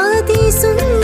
ஆதி சுந்த